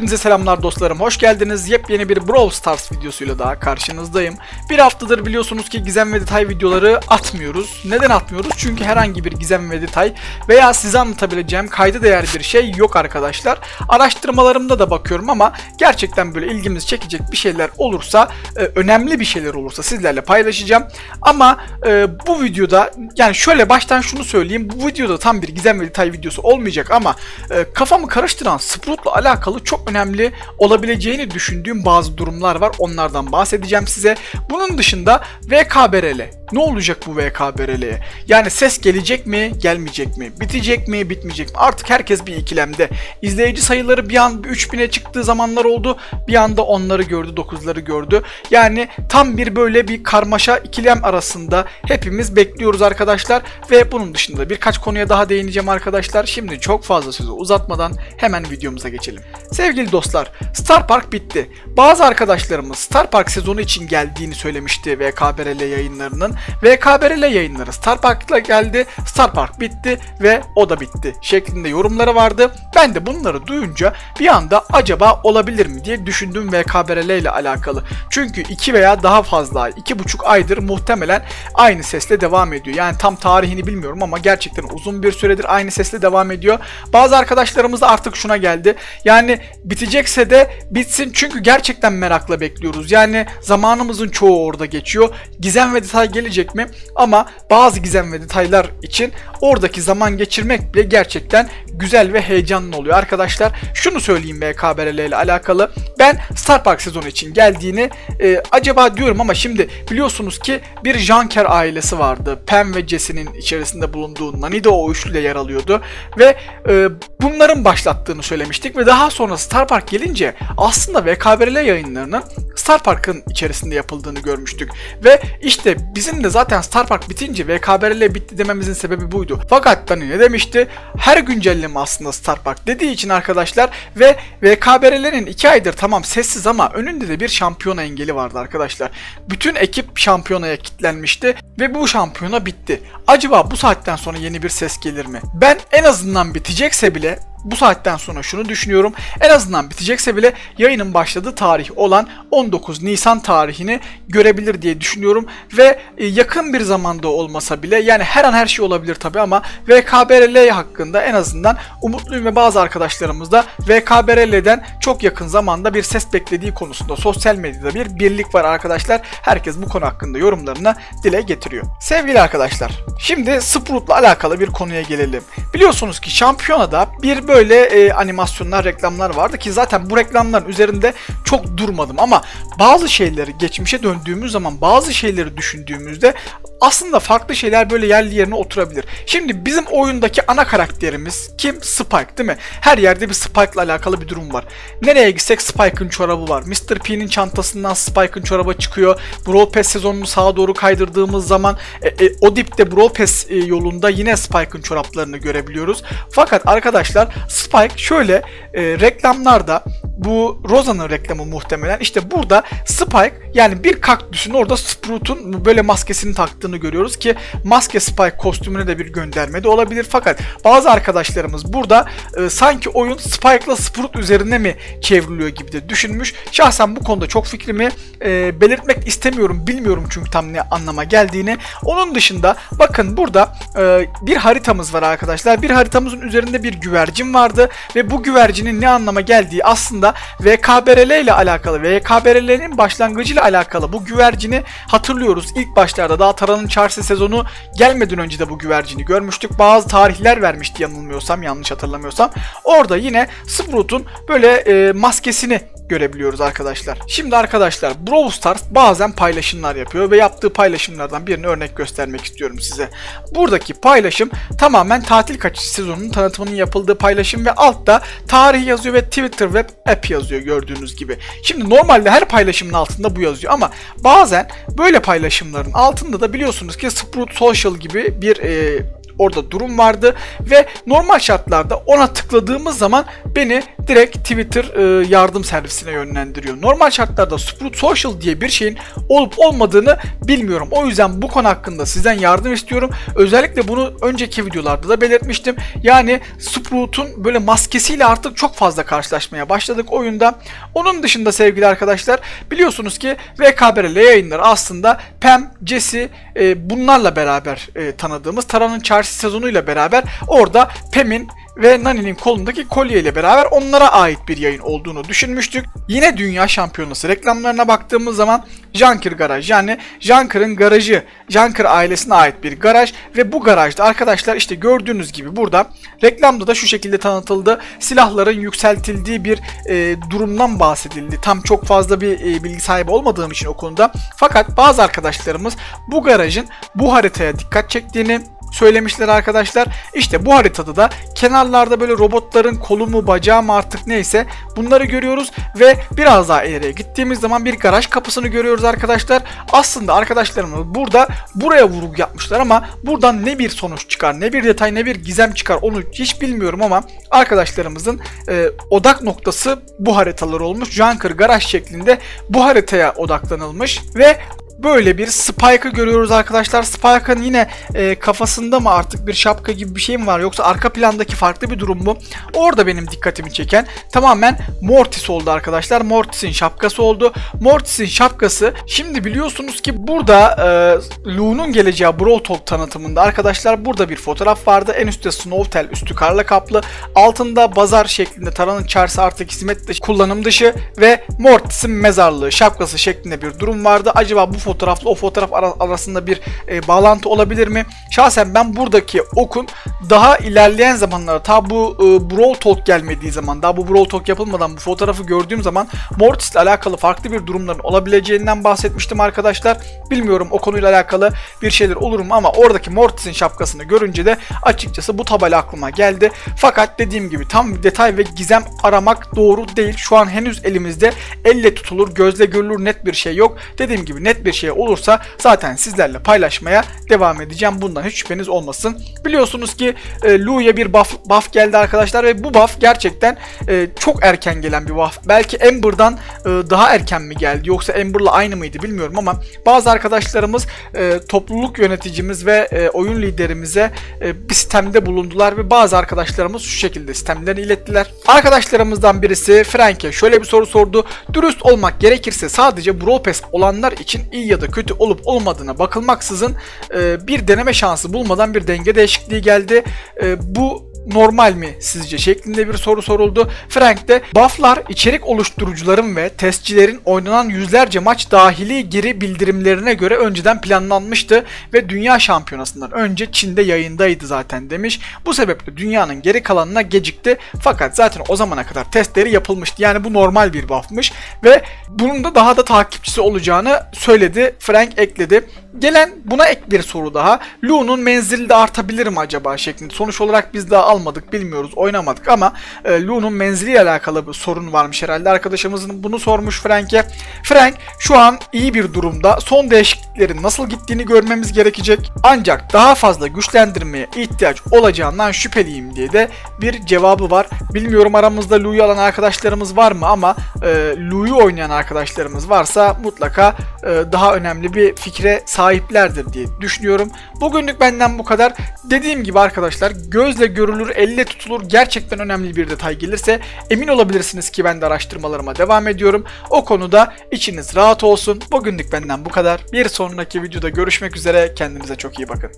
Hepinize selamlar dostlarım. Hoş geldiniz. Yepyeni bir Brawl Stars videosuyla daha karşınızdayım. Bir haftadır biliyorsunuz ki gizem ve detay videoları atmıyoruz. Neden atmıyoruz? Çünkü herhangi bir gizem ve detay veya size anlatabileceğim kayda değer bir şey yok arkadaşlar. Araştırmalarımda da bakıyorum ama gerçekten böyle ilgimizi çekecek bir şeyler olursa, e, önemli bir şeyler olursa sizlerle paylaşacağım. Ama e, bu videoda yani şöyle baştan şunu söyleyeyim. Bu videoda tam bir gizem ve detay videosu olmayacak ama e, kafamı karıştıran Sprout'la alakalı çok önemli olabileceğini düşündüğüm bazı durumlar var. Onlardan bahsedeceğim size. Bunun dışında VKBRL. Ne olacak bu VKBRL'ye? Yani ses gelecek mi, gelmeyecek mi? Bitecek mi, bitmeyecek mi? Artık herkes bir ikilemde. İzleyici sayıları bir an 3000'e çıktığı zamanlar oldu. Bir anda onları gördü, 9'ları gördü. Yani tam bir böyle bir karmaşa ikilem arasında hepimiz bekliyoruz arkadaşlar. Ve bunun dışında birkaç konuya daha değineceğim arkadaşlar. Şimdi çok fazla sözü uzatmadan hemen videomuza geçelim. Sevgili dostlar, Star Park bitti. Bazı arkadaşlarımız Star Park sezonu için geldiğini söylemişti VKBRL yayınlarının. VKBRL yayınları Star Park'la geldi, Star Park bitti ve o da bitti şeklinde yorumları vardı. Ben de bunları duyunca bir anda acaba olabilir mi diye düşündüm VKBRL ile alakalı. Çünkü 2 veya daha fazla ay, 2,5 aydır muhtemelen aynı sesle devam ediyor. Yani tam tarihini bilmiyorum ama gerçekten uzun bir süredir aynı sesle devam ediyor. Bazı arkadaşlarımız da artık şuna geldi. Yani bitecekse de bitsin çünkü gerçekten merakla bekliyoruz. Yani zamanımızın çoğu orada geçiyor. Gizem ve detay gelecek mi? Ama bazı gizem ve detaylar için oradaki zaman geçirmek bile gerçekten güzel ve heyecanlı oluyor arkadaşlar. Şunu söyleyeyim BKBRL ile alakalı. Ben Star Park sezonu için geldiğini e, acaba diyorum ama şimdi biliyorsunuz ki bir Janker ailesi vardı. Pam ve Jesse'nin içerisinde bulunduğu Nani de o üçlüde yer alıyordu. Ve e, bunların başlattığını söylemiştik ve daha sonra Star Park gelince aslında VKBRL yayınlarının Star Park'ın içerisinde yapıldığını görmüştük. Ve işte bizim de zaten Star Park bitince VKBRL bitti dememizin sebebi buydu. Fakat Dani ne demişti? Her güncelleme aslında Star Park dediği için arkadaşlar ve VKBRL'nin 2 aydır tamam sessiz ama önünde de bir şampiyona engeli vardı arkadaşlar. Bütün ekip şampiyonaya kilitlenmişti ve bu şampiyona bitti. Acaba bu saatten sonra yeni bir ses gelir mi? Ben en azından bitecekse bile bu saatten sonra şunu düşünüyorum. En azından bitecekse bile yayının başladığı tarih olan 19 Nisan tarihini görebilir diye düşünüyorum. Ve e, yakın bir zamanda olmasa bile yani her an her şey olabilir tabi ama VKBRL hakkında en azından umutluyum ve bazı arkadaşlarımız da VKBRL'den çok yakın zamanda bir ses beklediği konusunda sosyal medyada bir birlik var arkadaşlar. Herkes bu konu hakkında yorumlarını dile getiriyor. Sevgili arkadaşlar, şimdi Sprout'la alakalı bir konuya gelelim. Biliyorsunuz ki şampiyonada bir böyle e, animasyonlar, reklamlar vardı ki zaten bu reklamların üzerinde çok durmadım. Ama bazı şeyleri geçmişe döndüğümüz zaman bazı şeyleri düşündüğümüzde aslında farklı şeyler böyle yerli yerine oturabilir. Şimdi bizim oyundaki ana karakterimiz kim? Spike değil mi? Her yerde bir Spike'la alakalı bir durum var. Nereye gitsek Spike'ın çorabı var. Mr. P'nin çantasından Spike'ın çorabı çıkıyor. Brawl Pass sezonunu sağa doğru kaydırdığımız zaman e, e, o dipte Brawl Pass e, yolunda yine Spike'ın çoraplarını görebiliyoruz. Fakat arkadaşlar Spike şöyle e, reklamlarda bu Rosa'nın reklamı muhtemelen. İşte burada Spike yani bir kaktüsün orada Sprout'un böyle maskesini taktığını görüyoruz ki maske Spike kostümüne de bir gönderme de olabilir. Fakat bazı arkadaşlarımız burada e, sanki oyun Spike'la Sprout üzerine mi çevriliyor gibi de düşünmüş. Şahsen bu konuda çok fikrimi e, belirtmek istemiyorum. Bilmiyorum çünkü tam ne anlama geldiğini. Onun dışında bakın burada e, bir haritamız var arkadaşlar. Bir haritamızın üzerinde bir güvercin vardı ve bu güvercinin ne anlama geldiği aslında VKBRL ile alakalı, VKBRL'nin başlangıcıyla alakalı bu güvercini hatırlıyoruz. İlk başlarda daha Taran'ın Çarşı sezonu gelmeden önce de bu güvercini görmüştük. Bazı tarihler vermişti yanılmıyorsam, yanlış hatırlamıyorsam. Orada yine Sprout'un böyle e, maskesini görebiliyoruz arkadaşlar. Şimdi arkadaşlar Brawl Stars bazen paylaşımlar yapıyor ve yaptığı paylaşımlardan birini örnek göstermek istiyorum size. Buradaki paylaşım tamamen tatil kaçış sezonunun tanıtımının yapıldığı paylaşım ve altta tarih yazıyor ve Twitter Web App yazıyor gördüğünüz gibi. Şimdi normalde her paylaşımın altında bu yazıyor ama bazen böyle paylaşımların altında da biliyorsunuz ki Sprout Social gibi bir e, orada durum vardı ve normal şartlarda ona tıkladığımız zaman beni direkt Twitter e, yardım servisine yönlendiriyor. Normal şartlarda Sprout Social diye bir şeyin olup olmadığını bilmiyorum. O yüzden bu konu hakkında sizden yardım istiyorum. Özellikle bunu önceki videolarda da belirtmiştim. Yani Sprout'un böyle maskesiyle artık çok fazla karşılaşmaya başladık oyunda. Onun dışında sevgili arkadaşlar biliyorsunuz ki VKBRL yayınları aslında Pam, Jesse e, bunlarla beraber e, tanıdığımız Tara'nın çarşı sezonuyla beraber orada Pam'in ve Nani'nin kolundaki kolye ile beraber onlara ait bir yayın olduğunu düşünmüştük. Yine Dünya Şampiyonası reklamlarına baktığımız zaman Janker Garaj yani Janker'ın garajı, Janker ailesine ait bir garaj ve bu garajda arkadaşlar işte gördüğünüz gibi burada reklamda da şu şekilde tanıtıldı. Silahların yükseltildiği bir e, durumdan bahsedildi. Tam çok fazla bir e, bilgi sahibi olmadığım için o konuda. Fakat bazı arkadaşlarımız bu garajın bu haritaya dikkat çektiğini söylemişler arkadaşlar. İşte bu haritada da kenarlarda böyle robotların kolu mu bacağı mı artık neyse bunları görüyoruz ve biraz daha ileriye gittiğimiz zaman bir garaj kapısını görüyoruz arkadaşlar. Aslında arkadaşlarımız burada buraya vurgu yapmışlar ama buradan ne bir sonuç çıkar ne bir detay ne bir gizem çıkar onu hiç bilmiyorum ama arkadaşlarımızın e, odak noktası bu haritalar olmuş. Junker garaj şeklinde bu haritaya odaklanılmış ve böyle bir Spike'ı görüyoruz arkadaşlar. Spike'ın yine e, kafasında mı artık bir şapka gibi bir şey mi var yoksa arka plandaki farklı bir durum mu? Orada benim dikkatimi çeken tamamen Mortis oldu arkadaşlar. Mortis'in şapkası oldu. Mortis'in şapkası şimdi biliyorsunuz ki burada e, Lu'nun geleceği Brawl Talk tanıtımında arkadaşlar burada bir fotoğraf vardı. En üstte Snowtel üstü karla kaplı. Altında bazar şeklinde Tara'nın çarşı artık hizmet dışı, kullanım dışı ve Mortis'in mezarlığı şapkası şeklinde bir durum vardı. Acaba bu fotoğrafla o fotoğraf ara- arasında bir e, bağlantı olabilir mi? Şahsen ben buradaki okun daha ilerleyen zamanlarda ta bu e, Brawl Talk gelmediği zaman daha bu Brawl Talk yapılmadan bu fotoğrafı gördüğüm zaman Mortis ile alakalı farklı bir durumların olabileceğinden bahsetmiştim arkadaşlar. Bilmiyorum o konuyla alakalı bir şeyler olur mu ama oradaki Mortis'in şapkasını görünce de açıkçası bu tabela aklıma geldi. Fakat dediğim gibi tam detay ve gizem aramak doğru değil. Şu an henüz elimizde elle tutulur, gözle görülür net bir şey yok. Dediğim gibi net bir şey olursa zaten sizlerle paylaşmaya devam edeceğim. Bundan hiç şüpheniz olmasın. Biliyorsunuz ki e, Lu'ya bir buff, buff geldi arkadaşlar ve bu buff gerçekten e, çok erken gelen bir buff. Belki Amber'dan e, daha erken mi geldi yoksa Amber'la aynı mıydı bilmiyorum ama bazı arkadaşlarımız e, topluluk yöneticimiz ve e, oyun liderimize e, bir sistemde bulundular ve bazı arkadaşlarımız şu şekilde sistemlerini ilettiler. Arkadaşlarımızdan birisi Frank'e şöyle bir soru sordu. Dürüst olmak gerekirse sadece Brawl Pass olanlar için iyi ya da kötü olup olmadığına bakılmaksızın e, bir deneme şansı bulmadan bir denge değişikliği geldi. E, bu normal mi sizce şeklinde bir soru soruldu. Frank de bufflar içerik oluşturucuların ve testçilerin oynanan yüzlerce maç dahili geri bildirimlerine göre önceden planlanmıştı ve dünya şampiyonasından önce Çin'de yayındaydı zaten demiş. Bu sebeple dünyanın geri kalanına gecikti fakat zaten o zamana kadar testleri yapılmıştı. Yani bu normal bir buffmış ve bunun da daha da takipçisi olacağını söyledi. Frank ekledi. Gelen buna ek bir soru daha. Lu'nun menzili de artabilir mi acaba şeklinde. Sonuç olarak biz daha almadık, bilmiyoruz, oynamadık ama e, Lu'nun menziliyle alakalı bir sorun varmış herhalde. Arkadaşımızın bunu sormuş Frank'e. Frank şu an iyi bir durumda. Son değişikliklerin nasıl gittiğini görmemiz gerekecek. Ancak daha fazla güçlendirmeye ihtiyaç olacağından şüpheliyim diye de bir cevabı var. Bilmiyorum aramızda Lu'yu alan arkadaşlarımız var mı ama e, Lu'yu oynayan arkadaşlarımız varsa mutlaka e, daha önemli bir fikre sahiplerdir diye düşünüyorum. Bugünlük benden bu kadar. Dediğim gibi arkadaşlar gözle görülür, elle tutulur gerçekten önemli bir detay gelirse emin olabilirsiniz ki ben de araştırmalarıma devam ediyorum. O konuda içiniz rahat olsun. Bugünlük benden bu kadar. Bir sonraki videoda görüşmek üzere. Kendinize çok iyi bakın.